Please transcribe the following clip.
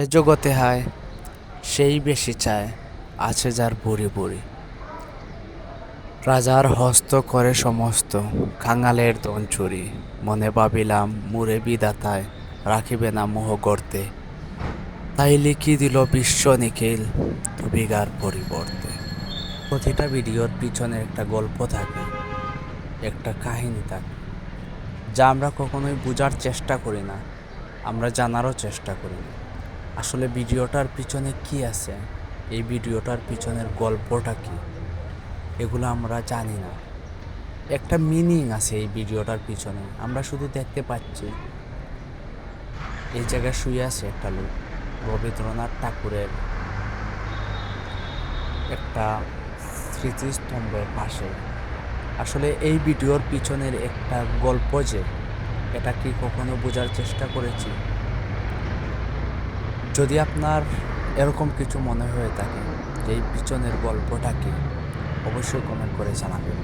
এ জগতে হায়, সেই বেশি চায়, আছে যার বুড়ি বুড়ি। রাজার হস্ত করে সমস্ত কাঙালের দন চুরি। মনে ভাবিলাম, মুরে বিদাতায় রাখিবে না মোহ গর্তে। তাই লিখি দিল বিশ্ব নিখিল বিগার পরিবর্তে। প্রতিটা ভিডিওর পিছনে একটা গল্প থাকে, একটা কাহিনী থাকে, যা আমরা কখনোই বোঝার চেষ্টা করি না, আমরা জানারও চেষ্টা করি না। আসলে ভিডিওটার পিছনে কি আছে? এই ভিডিওটার পিছনের গল্পটা কি? এগুলো আমরা জানি না। একটা মিনিং আছে এই ভিডিওটার পিছনে। আমরা শুধু দেখতে পাচ্ছি। এই জায়গায় শুয়ে আছে একটা লোক, রবীন্দ্রনাথ ঠাকুরের একটা স্মৃতিস্তম্ভের পাশে। আসলে এই ভিডিওর পিছনের একটা গল্প যে, এটা কি কখনো বোঝার চেষ্টা করেছি? যদি আপনার এরকম কিছু মনে হয়ে থাকে যে এই পিছনের গল্পটাকে অবশ্যই কমেন্ট করে জানাবেন।